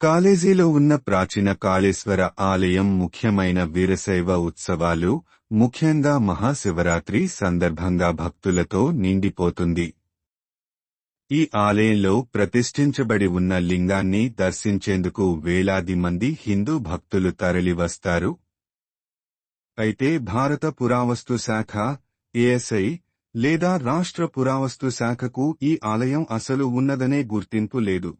కాలేజీలో ఉన్న ప్రాచీన కాళేశ్వర ఆలయం ముఖ్యమైన వీరశైవ ఉత్సవాలు ముఖ్యంగా మహాశివరాత్రి సందర్భంగా భక్తులతో నిండిపోతుంది. ఈ ఆలయంలో ప్రతిష్ఠించబడి ఉన్న లింగాన్ని దర్శించేందుకు వేలాది మంది హిందూ భక్తులు తరలివస్తారు. అయితే భారత పురావస్తు శాఖ ఏఎస్ఐ లేదా రాష్ట్ర పురావస్తు శాఖకు ఈ ఆలయం అసలు ఉన్నదనే గుర్తింపు లేదు.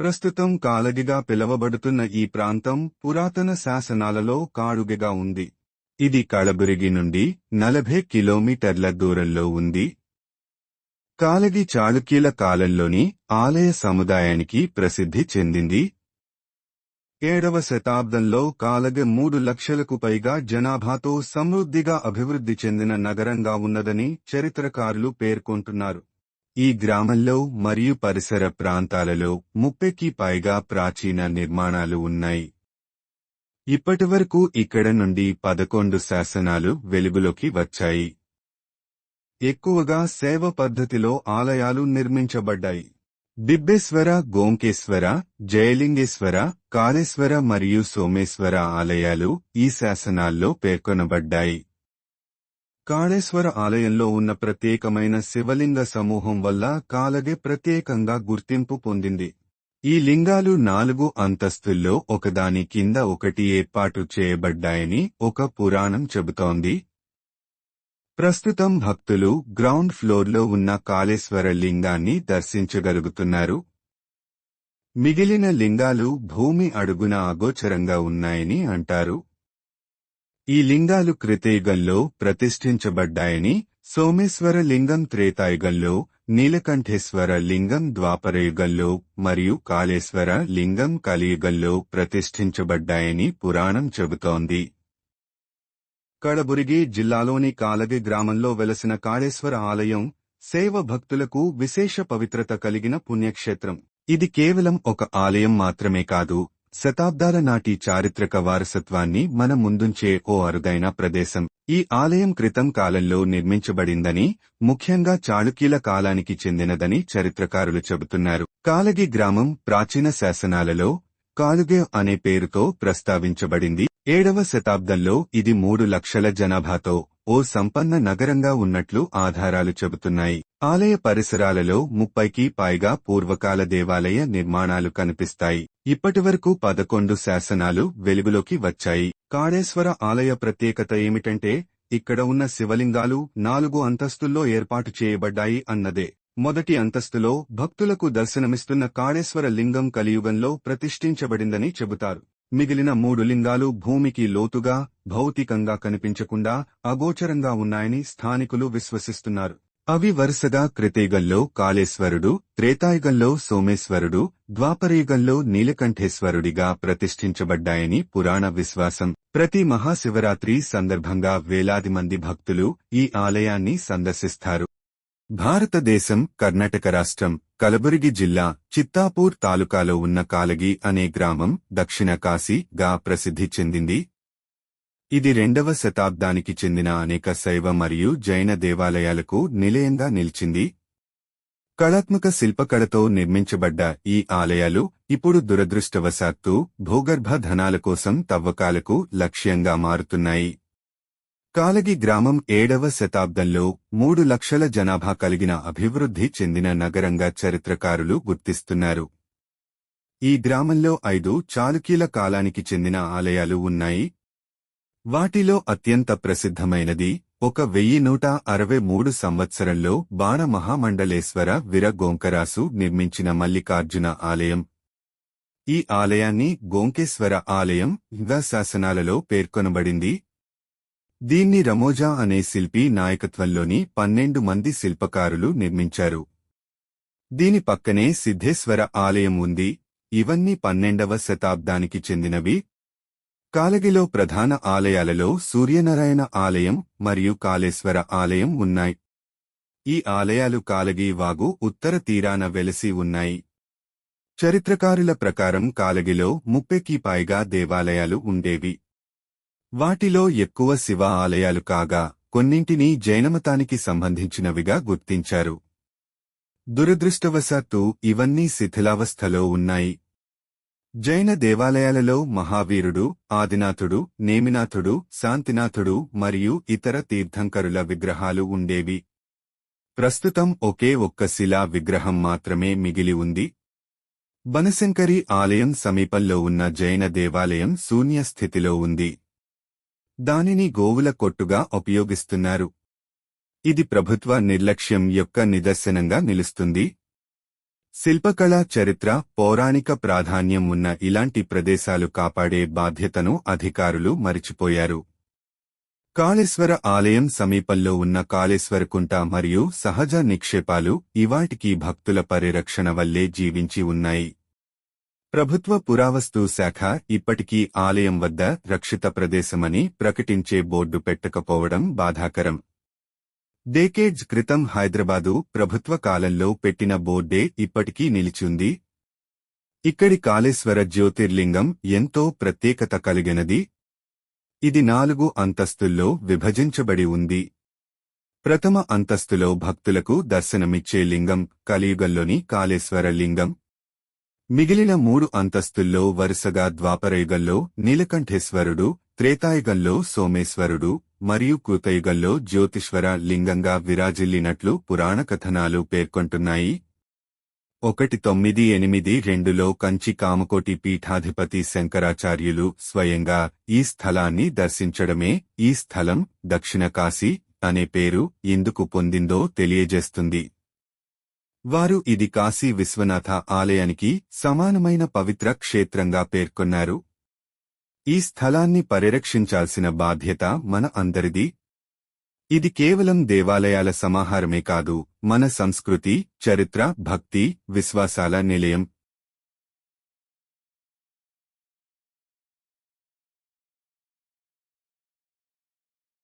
ప్రస్తుతం కాలగిగా పిలవబడుతున్న ఈ ప్రాంతం పురాతన శాసనాలలో కాడుగగా ఉంది. ఇది కళబురిగి నుండి నలభై కిలోమీటర్ల దూరంలో ఉంది. కాలగి చాళుక్యుల కాలంలోని ఆలయ సముదాయానికి ప్రసిద్ధి చెందింది. ఏడవ శతాబ్దంలో కాలగ మూడు లక్షలకు పైగా జనాభాతో సమృద్ధిగా అభివృద్ధి చెందిన నగరంగా ఉన్నదని చరిత్రకారులు పేర్కొంటున్నారు. ఈ గ్రామంలో మరియు పరిసర ప్రాంతాలలో ముప్పెకి పైగా ప్రాచీన నిర్మాణాలు ఉన్నాయి. ఇప్పటివరకు ఇక్కడ నుండి పదకొండు శాసనాలు వెలుగులోకి వచ్చాయి. ఎక్కువగా సేవ పద్ధతిలో ఆలయాలు నిర్మించబడ్డాయి. దిబ్బేశ్వర గోంకేశ్వర జయలింగేశ్వర కాళేశ్వర మరియు సోమేశ్వర ఆలయాలు ఈ శాసనాల్లో పేర్కొనబడ్డాయి. కాళేశ్వర ఆలయంలో ఉన్న ప్రత్యేకమైన శివలింగ సమూహం వల్ల కాలగే ప్రత్యేకంగా గుర్తింపు పొందింది. ఈ లింగాలు నాలుగు అంతస్తుల్లో ఒకదాని కింద ఒకటి ఏర్పాటు చేయబడ్డాయని ఒక పురాణం చెబుతోంది. ప్రస్తుతం భక్తులు గ్రౌండ్ ఫ్లోర్లో ఉన్న కాళేశ్వర లింగాన్ని దర్శించగలుగుతున్నారు. మిగిలిన లింగాలు భూమి అడుగున అగోచరంగా ఉన్నాయని అంటారు. ఈ లింగాలు కృతయుగంలో ప్రతిష్ఠించబడ్డాయని సోమేశ్వర లింగం త్రేతాయుగంలో నీలకంఠేశ్వర లింగం ద్వాపరయుగంలో మరియు కాళేశ్వర లింగం కలియుగంలో ప్రతిష్ఠించబడ్డాయని పురాణం చెబుతోంది. కడబురిగి జిల్లాలోని కాలగి గ్రామంలో వెలసిన కాళేశ్వర ఆలయం శైవ భక్తులకు విశేష పవిత్రత కలిగిన పుణ్యక్షేత్రం. ఇది కేవలం ఒక ఆలయం మాత్రమే కాదు శతాబ్దాల నాటి చారిత్రక వారసత్వాన్ని మన ముందుంచే ఓ అరుదైన ప్రదేశం. ఈ ఆలయం క్రితం కాలంలో నిర్మించబడిందని ముఖ్యంగా చాళుక్యుల కాలానికి చెందినదని చరిత్రకారులు చెబుతున్నారు. కాలగి గ్రామం ప్రాచీన శాసనాలలో కాలుగే అనే పేరుతో ప్రస్తావించబడింది. ఏడవ శతాబ్దంలో ఇది మూడు లక్షల జనాభాతో ఓ సంపన్న నగరంగా ఉన్నట్లు ఆధారాలు చెబుతున్నాయి. ఆలయ పరిసరాలలో ముప్పైకి పైగా పూర్వకాల దేవాలయ నిర్మాణాలు కనిపిస్తాయి. ఇప్పటివరకు పదకొండు శాసనాలు వెలుగులోకి వచ్చాయి. కాళేశ్వర ఆలయ ప్రత్యేకత ఏమిటంటే ఇక్కడ ఉన్న శివలింగాలు నాలుగు అంతస్తుల్లో ఏర్పాటు చేయబడ్డాయి అన్నదే. మొదటి అంతస్తులో భక్తులకు దర్శనమిస్తున్న కాళేశ్వర లింగం కలియుగంలో ప్రతిష్ఠించబడిందని చెబుతారు. మిగిలిన మూడు లింగాలు భూమికి లోతుగా భౌతికంగా కనిపించకుండా అగోచరంగా ఉన్నాయని స్థానికులు విశ్వసిస్తున్నారు. అవి వరుసగా క్రితయుగంలో కాళేశ్వరుడు త్రేతాయుగంలో సోమేశ్వరుడు ద్వాపరయుగంలో నీలకంఠేశ్వరుడిగా ప్రతిష్ఠించబడ్డాయని పురాణ విశ్వాసం. ప్రతి మహాశివరాత్రి సందర్భంగా వేలాది మంది భక్తులు ఈ ఆలయాన్ని సందర్శిస్తారు. భారతదేశం కర్ణాటక రాష్ట్రం కలబురిగి జిల్లా చిత్తాపూర్ తాలూకాలో ఉన్న కాలగి అనే గ్రామం దక్షిణ కాశీగా ప్రసిద్ధి చెందింది. ఇది రెండవ శతాబ్దానికి చెందిన అనేక శైవ మరియు జైన దేవాలయాలకు నిలయంగా నిలిచింది. కళాత్మక శిల్పకళతో నిర్మించబడ్డ ఈ ఆలయాలు ఇప్పుడు దురదృష్టవశాత్తు భూగర్భ ధనాల కోసం తవ్వకాలకు లక్ష్యంగా మారుతున్నాయి. కాలగి గ్రామం ఏడవ శతాబ్దంలో మూడు లక్షల జనాభా కలిగిన అభివృద్ధి చెందిన నగరంగా చరిత్రకారులు గుర్తిస్తున్నారు. ఈ గ్రామంలో ఐదు చాళుక్యుల కాలానికి చెందిన ఆలయాలు ఉన్నాయి. వాటిలో అత్యంత ప్రసిద్ధమైనది ఒక వెయ్యి నూట అరవై మూడు సంవత్సరంలో బాణ మహామండలేశ్వర గోంకరాసు నిర్మించిన మల్లికార్జున ఆలయం. ఈ ఆలయాన్ని గోంకేశ్వర ఆలయం గా శాసనాలలో పేర్కొనబడింది. దీన్ని రమోజా అనే శిల్పి నాయకత్వంలోని పన్నెండు మంది శిల్పకారులు నిర్మించారు. దీని పక్కనే సిద్ధేశ్వర ఆలయం ఉంది. ఇవన్నీ పన్నెండవ శతాబ్దానికి చెందినవి. కాలగిలో ప్రధాన ఆలయాలలో సూర్యనారాయణ ఆలయం మరియు కాళేశ్వర ఆలయం ఉన్నాయి. ఈ ఆలయాలు కాలగి వాగు ఉత్తర తీరాన వెలసి ఉన్నాయి. చరిత్రకారుల ప్రకారం కాలగిలో ముప్పెకి పైగా దేవాలయాలు ఉండేవి. వాటిలో ఎక్కువ శివ ఆలయాలు కాగా కొన్నింటిని జైనమతానికి సంబంధించినవిగా గుర్తించారు. దురదృష్టవశాత్తు ఇవన్నీ శిథిలావస్థలో ఉన్నాయి. జైన దేవాలయాలలో మహావీరుడు ఆదినాథుడు నేమినాథుడు శాంతినాథుడు మరియు ఇతర తీర్థంకరుల విగ్రహాలు ఉండేవి. ప్రస్తుతం ఒకే ఒక్క శిలా విగ్రహం మాత్రమే మిగిలి ఉంది. బనశంకరి ఆలయం సమీపంలో ఉన్న జైన దేవాలయం శూన్య స్థితిలో ఉంది. దానిని గోవుల కొట్టుగా ఉపయోగిస్తున్నారు. ఇది ప్రభుత్వ నిర్లక్ష్యం యొక్క నిదర్శనంగా నిలుస్తుంది. శిల్పకళా చరిత్ర పౌరాణిక ప్రాధాన్యం ఉన్న ఇలాంటి ప్రదేశాలు కాపాడే బాధ్యతను అధికారులు మరిచిపోయారు. కాళేశ్వర ఆలయం సమీపంలో ఉన్న కాళేశ్వరకుంట మరియు సహజ నిక్షేపాలు ఇవాటికి భక్తుల పరిరక్షణ వల్లే జీవించి ఉన్నాయి. ప్రభుత్వ పురావస్తు శాఖ ఇప్పటికీ ఆలయం వద్ద రక్షిత ప్రదేశమని ప్రకటించే బోర్డు పెట్టకపోవడం బాధాకరం. డేకేడ్స్ క్రితం హైదరాబాదు ప్రభుత్వ కాలంలో పెట్టిన బోర్డే ఇప్పటికీ నిలిచుంది. ఇక్కడి కాళేశ్వర జ్యోతిర్లింగం ఎంతో ప్రత్యేకత కలిగినది. ఇది నాలుగు అంతస్తుల్లో విభజించబడి ఉంది. ప్రథమ అంతస్తులో భక్తులకు దర్శనమిచ్చే లింగం కలియుగంలోని కాళేశ్వర లింగం. మిగిలిన మూడు అంతస్తుల్లో వరుసగా ద్వాపరయుగంలో నీలకంఠేశ్వరుడు త్రేతాయుగంలో సోమేశ్వరుడు మరియు కృతయుగంలో జ్యోతిష్వర లింగంగా విరాజిల్లినట్లు పురాణ కథనాలు పేర్కొంటున్నాయి. ఒకటి తొమ్మిది ఎనిమిది రెండులో కంచి కామకోటి పీఠాధిపతి శంకరాచార్యులు స్వయంగా ఈ స్థలాన్ని దర్శించడమే ఈ స్థలం దక్షిణ కాశీ అనే పేరు ఎందుకు పొందిందో తెలియజేస్తుంది. వారు ఇది కాశీ విశ్వనాథ ఆలయానికి సమానమైన పవిత్ర క్షేత్రంగా పేర్కొన్నారు. ఈ స్థలాన్ని పరిరక్షించాల్సిన బాధ్యత మన అందరిది. ఇది కేవలం దేవాలయాల సమాహారమే కాదు మన సంస్కృతి చరిత్ర భక్తి విశ్వాసాల నిలయం.